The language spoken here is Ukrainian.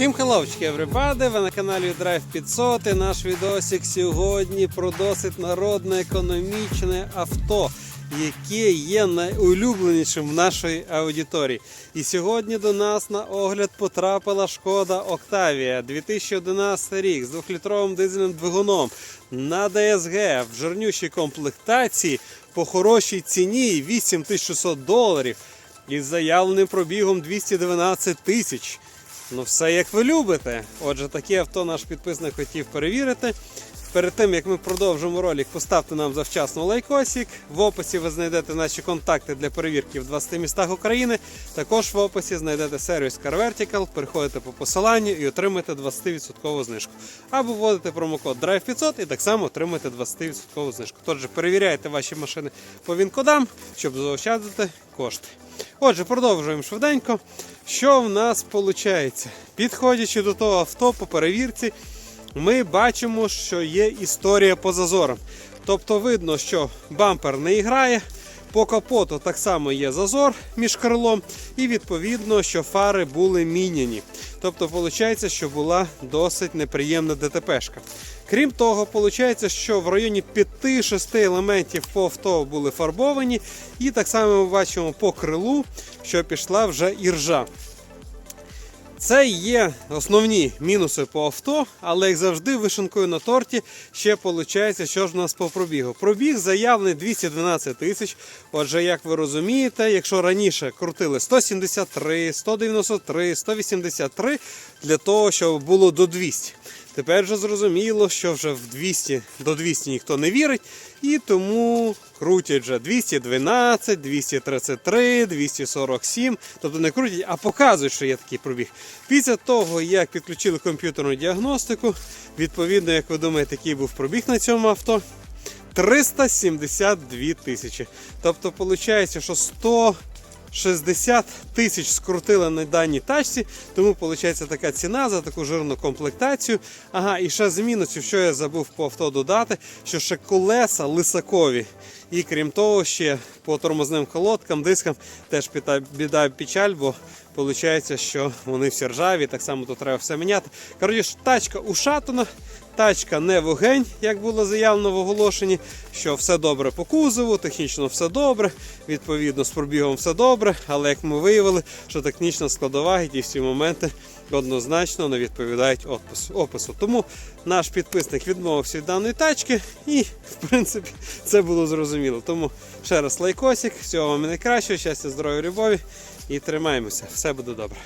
Всім хеловчики, everybody! Ви на каналі Drive 500 і наш відосик сьогодні про досить народне економічне авто, яке є найулюбленішим в нашій аудиторії. І сьогодні до нас на огляд потрапила шкода Octavia 2011 рік з 2-літровим дизельним двигуном на DSG в жирнющій комплектації по хорошій ціні 8600 доларів із заявленим пробігом 212 тисяч. Ну, все як ви любите. Отже, таке авто наш підписник хотів перевірити. Перед тим як ми продовжимо ролик, поставте нам завчасно лайкосик. В описі ви знайдете наші контакти для перевірки в 20 містах України. Також в описі знайдете сервіс Car Vertical, переходите по посиланню і отримаєте 20% знижку. Або вводите промокод DRIVE500 і так само отримаєте 20% знижку. Тож перевіряйте ваші машини по він-кодам, щоб заощадити кошти. Отже, продовжуємо швиденько. Що в нас виходить? Підходячи до того авто по перевірці, ми бачимо, що є історія по зазорам. Тобто видно, що бампер не грає, по капоту так само є зазор між крилом, і відповідно, що фари були міняні. Тобто, виходить, що була досить неприємна ДТПшка. Крім того, виходить, що в районі 5-6 елементів по авто були фарбовані, і так само ми бачимо по крилу, що пішла вже іржа. Це є основні мінуси по авто, але як завжди, вишенкою на торті ще виходить, що ж в нас по пробігу. Пробіг заявлений 212 тисяч. Отже, як ви розумієте, якщо раніше крутили 173, 193, 183 для того, щоб було до 200. Тепер вже зрозуміло, що вже в 200 до 200 ніхто не вірить, і тому крутять вже 212, 233, 247. Тобто не крутять, а показують, що є такий пробіг. Після того, як підключили комп'ютерну діагностику, відповідно, як ви думаєте, який був пробіг на цьому авто? 372 тисячі. Тобто, виходить, що 100. 60 тисяч скрутили на даній тачці, тому виходить така ціна за таку жирну комплектацію. Ага, і ще з мінусів, що я забув по авто додати, що ще колеса лисакові. І крім того, ще по тормозним колодкам, дискам теж біда, печаль, бо виходить, що вони всі ржаві, так само тут треба все міняти. Коротше, тачка ушатана, тачка не вогень, як було заявлено в оголошенні, що все добре по кузову, технічно все добре, відповідно з пробігом все добре, але як ми виявили, що технічна складова і ті всі моменти однозначно не відповідають опису. Тому наш підписник відмовився від даної тачки і, в принципі, це було зрозуміло. Тому ще раз лайкосик, всього вам найкращого, щастя, здоров'я, любові і тримаємося. Все буде добре.